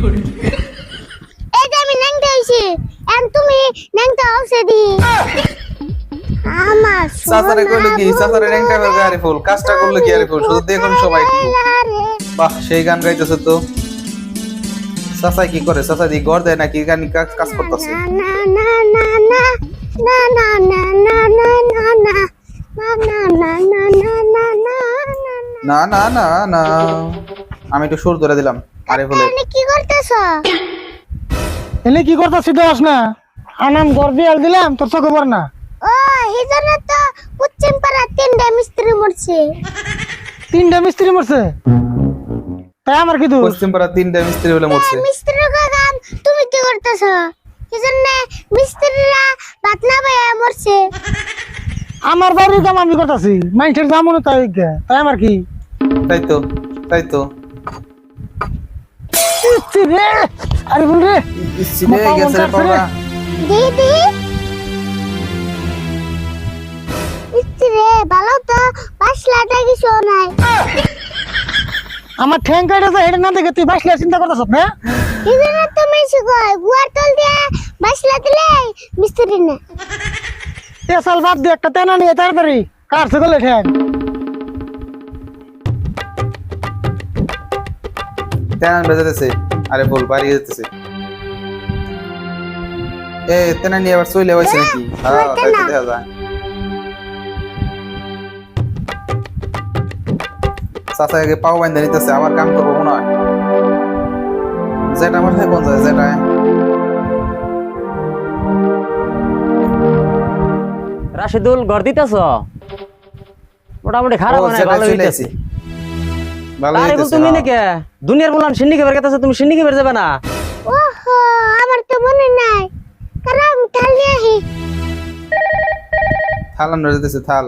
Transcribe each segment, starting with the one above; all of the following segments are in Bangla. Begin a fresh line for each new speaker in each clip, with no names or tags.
এই যে আমি ন্যাংটা হইছি এন তুমি ন্যাংটা হইছে দি আমার
কইলো কি করবে আরে ফুল কাজটা করল কি আরে ফুল শুধু দেখুন সবাই বাহ সেই গান গাইতেছে তো চাচাই কি করে চাচা দি ঘর দেয় নাকি গান কাজ করতেছে
না না না না না না না না না না না না না না না না
আমি একটু সুর ধরে দিলাম আরে
তুমি কি করতেছ?
এনে কি করতেছি দোষ না আনাম ঘর দিয়ে দিলাম তোর চোখে পড় না।
ও জন্য তো পশ্চিম পাড়া তিনটা মিস্ত্রি মরছে।
তিনটা মিস্ত্রি মরছে? তাই আমার কি দোষ?
পশ্চিম পাড়া তিনটা মিস্ত্রি বলে মরছে।
মিস্ত্রির কাম তুমি কি করতেছ? এই জন্য মিস্ত্রিরা ভাত না পাইয়া মরছে।
আমার বাড়ির কাম আমি করতেছি মানুষের দাম মনে তাই আমার কি?
তাই তো তাই তো।
রে আরে রে
গেছে রে বাবা।
দিদি। ভালো তো বাসলাটা কি শোনাই
আমার ঠ্যাং কাটা তো হেডে না দেখে তুই বাসলা চিন্তা করতেছ না
দিদি না তুমি শিখাই গুয়ার তল দিয়ে বাসলা দিলে? মিস্ত্রি না।
এ বাদ দিয়ে একটা তেনা নিয়ে তারপরে কার সকলে ঠ্যাং?
তেনান বেজাতেছে। আরে ফুল বাড়ি যেতেছে। এ তেনা নিয়ে আবার চলে হয়েছে নাকি? হ্যাঁ দেখা যায়। চাচা আগে পাও বাইন্ধে নিতেছে আবার কাম করব মনে হয়। যেটা আমার সাথে কোন যায় যেটা
রাশিদুল ঘর দিতেছ? মোটামুটি খারাপ মানে ভালো হইতেছে।
ভালো
আরে বল তুমি। নাকি? দুনিয়ার বললাম সিন্ডিকে বের গেতেছে তুমি সিন্ডিকে বের যাবে না।
ওহো আমার তো মনে নাই। কারণ থাল নিয়ে আহি।
থাল আনতে যেতেছে থাল।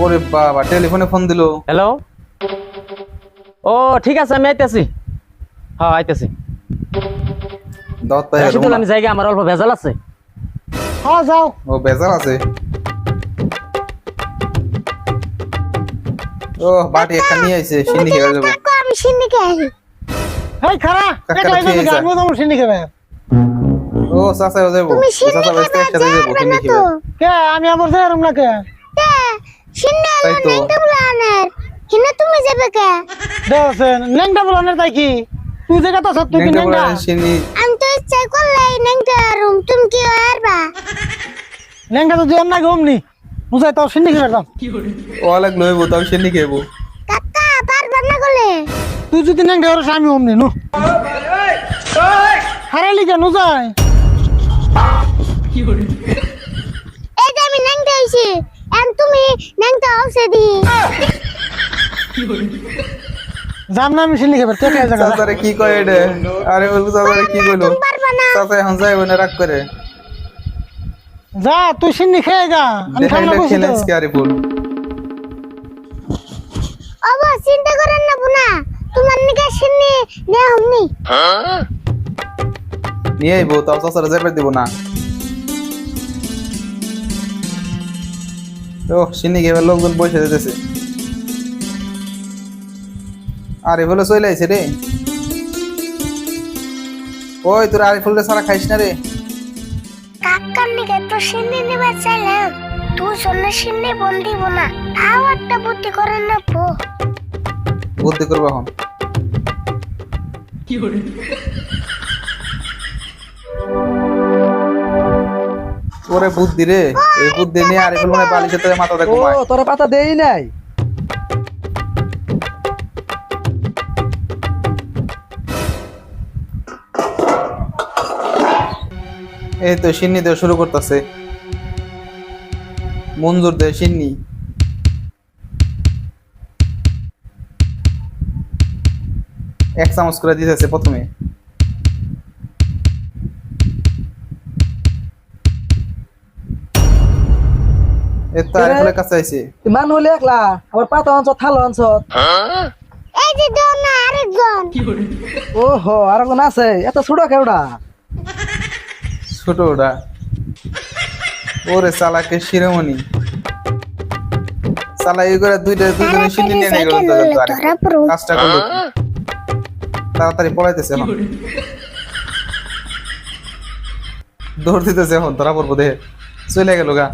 ওরে বাবা টেলিফোনে ফোন দিলো।
হ্যালো ও ঠিক আছে আমি আইতেছি। হ্যাঁ আইতেছি। আমি জায়গা আমার অল্প ভেজাল আছে।
হ্যাঁ যাও।
ও বেজার আছে? ও বাটি একটা নিয়ে আইছে সিন্নি খেয়ে যাব।
কাকু আমি
খারা সিন্নি খাবে
ও চাচা যাব
তুমি
চাচা
সিন্দি
বাইতে একসাথে যাব
খাবে
সিন্নি
না তো।
খেয়ে
কে আমি আবার যাই রুম না কে?
তে সিন্দি
তাই
আলো
তো।
নেংটা বুলানের হিনা তুমি যাবে কে?
দেওছেন লেংটা বলানের তাই কি? তুই যে কথা সব কি
নেংটা
লেংটা
বলে সিন্নি।
আমি তো ইচ্ছা করলে নেংটা রুম তুমি কি আরবা
লেংটা তো জোর না গমনি বুঝাই তাও সিন্নি খেয়ে দাম
অলাগ নইবো তাও সিন্নি খেয়েবো
কাকা পারবার না গলে
তুই যদি না দেওয়ার স্বামী অমনি নো? হারালি কেন যাই
এই যে আমি ন্যাং দিয়েছি এম তুমি ন্যাং তো হসে দি।
যাম না আমি সিন্নি খেয়ে কে কে জায়গা?
কি কয় এডে আরে বলব সাসারে কি কইলো?
সাসারে হাসাইবো না
রাগ করে।
যা তুই সিন্নি খেয়ে যা। আমি না তো?
চ্যালেঞ্জ কি আরে ফুল
অব চিন্তা করেন না বুনা। তোমার নিকে সিন্নি নেয়া হমনি
নিয়ে আইবো তাও দিব না। ও সিন্নি খেয়ে লোকজন বসে যেতেছে আরে বলে চলে আইছে রে। ওই তোর আরে ফুলটা সারা খাইস না রে।
তো সিন্নি নেবার চাইলাম। তুই জন্য সিন্নি বন্দি বোনা তাও একটা বুদ্ধি করেন না পো
বুদ্ধি করব এখন। ওরে বুদ্ধি রে এই বুদ্ধি নিয়ে আরে ফুল মানে বালিশের তোরে মাথা দেখো
ও তোরা পাতা দেই নাই?
এই তো সিন্নি দেওয়া শুরু করতেছে। মঞ্জুর দে সিন্নি। এক চামচ করে দিতেছে প্রথমে। এ তো কাছে আইছে।
মান হলে একলা আবার পাতা অঞ্চ থাল অঞ্চ
এই যে দেও না আরেকজন।
ওহো আর কোন আছে এত ছোট কেউডা?
ছোট ওরা। ওরে চালাকে শিরোমণি। চালাই এই করে দুইটা সিন্নি নিয়ে নিয়ে গেল কাজটা করল তাড়াতাড়ি পড়াইতেছে এখন। দৌড় দিতেছে এখন ধরা পড়ব দেহে। চলে গেল গা।